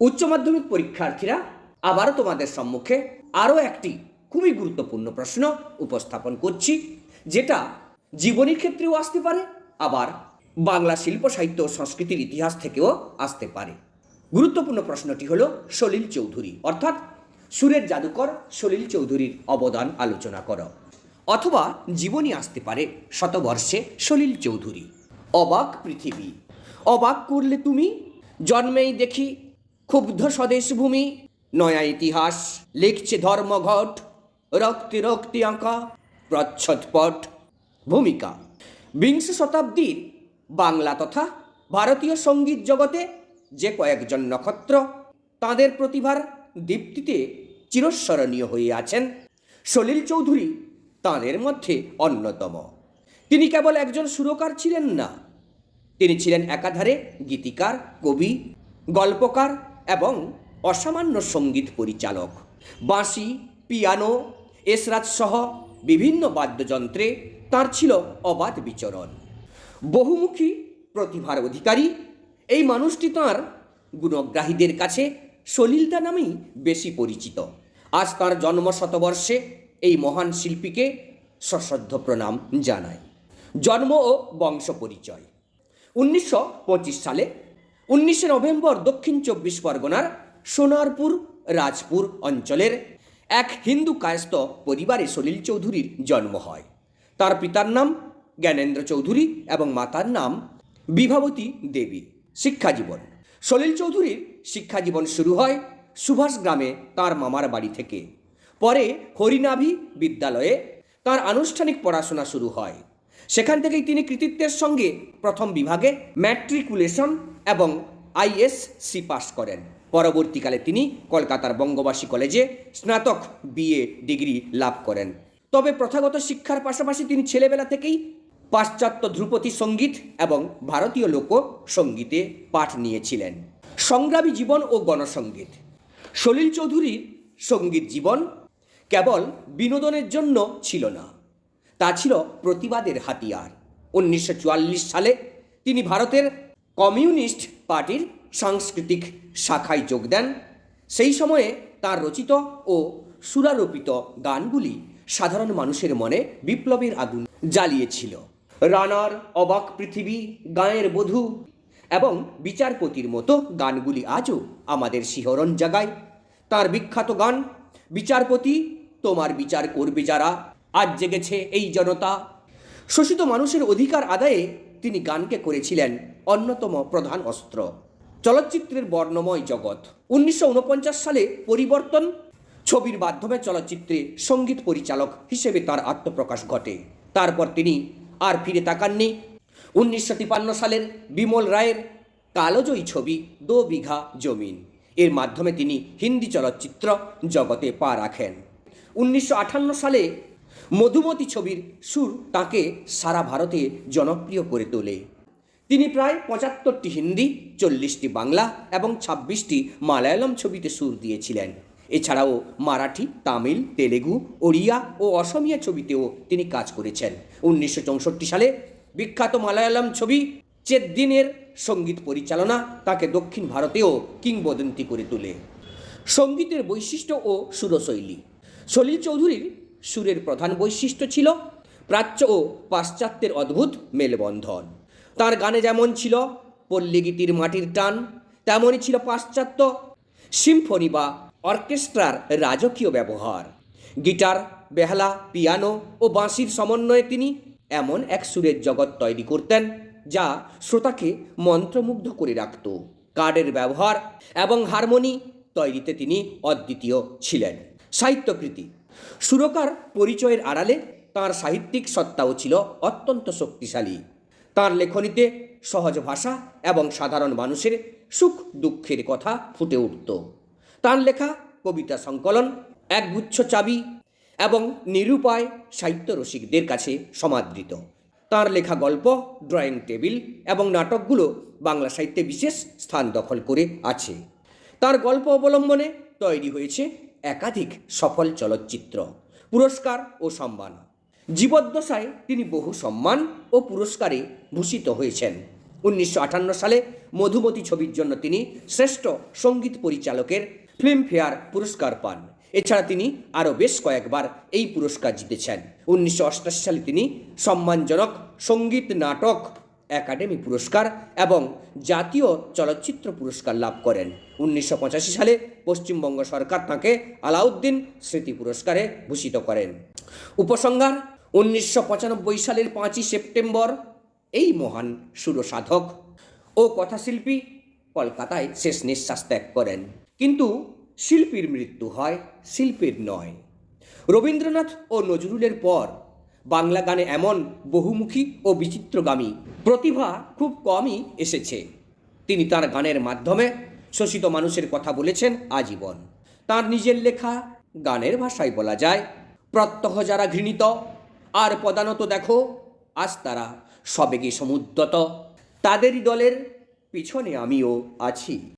উচ্চ মাধ্যমিক পরীক্ষার্থীরা আবারও তোমাদের সম্মুখে আরও একটি খুবই গুরুত্বপূর্ণ প্রশ্ন উপস্থাপন করছি, যেটা জীবনীর ক্ষেত্রেও আসতে পারে, আবার বাংলা শিল্প, সাহিত্য ও সংস্কৃতির ইতিহাস থেকেও আসতে পারে। গুরুত্বপূর্ণ প্রশ্নটি হলো সলিল চৌধুরী, অর্থাৎ সুরের জাদুকর সলিল চৌধুরীর অবদান আলোচনা করো। অথবা জীবনী আসতে পারে শতবর্ষে সলিল চৌধুরী। অবাক পৃথিবী। অবাক করলে তুমি, জন্মেই দেখি ক্ষুব্ধ স্বদেশ ভূমি নয়া ইতিহাস, লিখছে ধর্মঘট, রক্তে রক্তে আঁকা প্রচ্ছদপট ভূমিকা। বিংশ শতাব্দীর বাংলা তথা ভারতীয় সংগীত জগতে যে কয়েকজন নক্ষত্র, তাদের প্রতিভার দীপ্তিতে চিরস্মরণীয় হয়ে আছেন সলিল চৌধুরী, তাঁদের মধ্যে অন্যতম। তিনি কেবল একজন সুরকার ছিলেন না, তিনি ছিলেন একাধারে গীতিকার, কবি, গল্পকার অসামান্য সংগীত পরিচালক। বাঁশি, পিয়ানো, এসরাজ সহ বিভিন্ন বাদ্যযন্ত্রে তার ছিল অবাধ বিচরণ। বহুমুখী প্রতিভার অধিকারী, এই মানুষটি তাঁর গুণগ্রাহীদের কাছে সলিলদা নামেই বেশি পরিচিত। আজ তাঁর জন্ম শতবর্ষে এই মহান শিল্পীকে সশ্রদ্ধ প্রণাম জানায়। জন্ম ও বংশ পরিচয়। উনিশশো পঁচিশ সালে উনিশে নভেম্বর দক্ষিণ চব্বিশ পরগনার সোনারপুর, রাজপুর অঞ্চলের এক হিন্দু কায়স্থ পরিবারে সলিল চৌধুরীর জন্ম হয়। তার পিতার নাম জ্ঞানেন্দ্র চৌধুরী এবং মাতার নাম বিভাবতী দেবী। শিক্ষাজীবন সলিল চৌধুরীর শিক্ষাজীবন শুরু হয় সুভাষ গ্রামে তার মামার বাড়ি থেকে। পরে হরিনাভি বিদ্যালয়ে তার আনুষ্ঠানিক পড়াশোনা শুরু হয়। সেখান থেকেই তিনি কৃতিত্বের সঙ্গে প্রথম বিভাগে ম্যাট্রিকুলেশন এবং আইএসসি পাস করেন। পরবর্তীকালে তিনি কলকাতার বঙ্গবাসী কলেজে স্নাতক বিএ ডিগ্রি লাভ করেন। তবে প্রথাগত শিক্ষার পাশাপাশি তিনি ছেলেবেলা থেকেই পাশ্চাত্য ধ্রুপদী সংগীত এবং ভারতীয় লোক সঙ্গীতে পাঠ নিয়েছিলেন। সংগ্রামী জীবন ও গণসঙ্গীত সলিল চৌধুরীর সংগীত জীবন কেবল বিনোদনের জন্য ছিল না, তা ছিল প্রতিবাদের হাতিয়ার। উনিশশো চুয়াল্লিশ সালে তিনি ভারতের কমিউনিস্ট পার্টির সাংস্কৃতিক শাখায় যোগ দেন। সেই সময়ে তার রচিত ও সুরারোপিত গানগুলি সাধারণ মানুষের মনে বিপ্লবের আগুন জ্বালিয়েছিল। রানার, অবাক পৃথিবী, গায়ের বধূ এবং বিচারপতির মতো গানগুলি আজও আমাদের শিহরণ জাগায়। তার বিখ্যাত গান, বিচারপতি, তোমার বিচার করবে যারা, আজ জেগেছে এই জনতা। শোষিত মানুষের অধিকার আদায়ে তিনি গানকে করেছিলেন অন্যতম প্রধান অস্ত্র। চলচ্চিত্রের বর্ণময় জগৎ। উনিশশো ঊনপঞ্চাশ সালে পরিবর্তন। ছবির মাধ্যমে চলচ্চিত্রে সংগীত পরিচালক হিসেবে তার আত্মপ্রকাশ ঘটে। তারপর তিনি আর ফিরে তাকাননি। উনিশশো সালের বিমল রায়ের কালোজয়ী ছবি দো বিঘা জমিন। এর মাধ্যমে তিনি হিন্দি চলচ্চিত্র জগতে পা রাখেন। উনিশশো আটান্ন সালে মধুমতি ছবির সুর তাকে সারা ভারতে জনপ্রিয় করে তোলে। তিনি প্রায় পঁচাত্তরটি হিন্দি, চল্লিশটি বাংলা এবং ছাব্বিশটি মালায়ালম ছবিতে সুর দিয়েছিলেন। এছাড়াও মারাঠি, তামিল, তেলেগু, ওড়িয়া ও অসমিয়া ছবিতেও তিনি কাজ করেছেন। উনিশশো চৌষট্টি সালে বিখ্যাত মালায়ালম ছবি চেদ্দিনের সংগীত পরিচালনা তাকে দক্ষিণ ভারতেও কিংবদন্তি করে তোলে। সঙ্গীতের বৈশিষ্ট্য ও সুরশৈলী। সলিল চৌধুরীর সুরের প্রধান বৈশিষ্ট্য ছিল প্রাচ্য ও পাশ্চাত্যের অদ্ভুত মেলবন্ধন। তার গানে যেমন ছিল পল্লীগীতির মাটির টান, তেমনই ছিল পাশ্চাত্য সিম্ফনি বা অর্কেস্ট্রার রাজকীয় ব্যবহার। গিটার, বেহালা, পিয়ানো ও বাঁশির সমন্বয়ে তিনি এমন এক সুরের জগৎ তৈরি করতেন, যা শ্রোতাকে মন্ত্রমুগ্ধ করে রাখত। কার্ডের ব্যবহার এবং হারমোনি তৈরিতে তিনি অদ্বিতীয় ছিলেন। সাহিত্যকৃতি সুরকার পরিচয়ের আড়ালে তার সাহিত্যিক সত্তাও ছিল অত্যন্ত শক্তিশালী। তার লেখনীতে সহজ ভাষা এবং সাধারণ মানুষের সুখ দুঃখের কথা ফুটে উঠত। তার লেখা কবিতা সংকলন, একগুচ্ছ চাবি এবং নিরুপায় সাহিত্য রসিকদের কাছে সমাদৃত। তার লেখা গল্প, ড্রয়িং টেবিল এবং নাটকগুলো বাংলা সাহিত্যে বিশেষ স্থান দখল করে আছে। তার গল্প অবলম্বনে তৈরি হয়েছে একাধিক সফল চলচ্চিত্র, পুরস্কার ও সম্মান। জীবদ্দশায় তিনি বহু সম্মান ও পুরস্কারে ভূষিত হয়েছেন। উনিশশো আটান্ন সালে মধুমতি ছবির জন্য তিনি শ্রেষ্ঠ সংগীত পরিচালকের ফিল্মফেয়ার পুরস্কার পান। এছাড়া তিনি আরও বেশ কয়েকবার এই পুরস্কার জিতেছেন। উনিশশো সালে তিনি সম্মানজনক সংগীত নাটক একাডেমি পুরস্কার এবং জাতীয় চলচ্চিত্র পুরস্কার লাভ করেন। উনিশশো পঁচাশি সালে পশ্চিমবঙ্গ সরকার তাঁকে আলাউদ্দিন স্মৃতি পুরস্কারে ভূষিত করেন। উপসংহার, উনিশশো পঁচানব্বই সালের পাঁচই সেপ্টেম্বর, এই মহান সুরসাধক ও কথাশিল্পী কলকাতায় শেষ নিঃশ্বাস ত্যাগ করেন। কিন্তু শিল্পীর মৃত্যু হয় শিল্পীর নয়। রবীন্দ্রনাথ ও নজরুলের পর বাংলা গানে এমন বহুমুখী ও বিচিত্রগামী প্রতিভা খুব কমই এসেছে। তিনি তার গানের মাধ্যমে শোষিত মানুষের কথা বলেছেন আজীবন। তার নিজের লেখা গানের ভাষায় বলা যায়, প্রত্যহ যারা ঘৃণিত, আর প্রধানত দেখো, আজ তারা সবেগে সমুদ্রত তাদেরই দলের পিছনে আমিও আছি।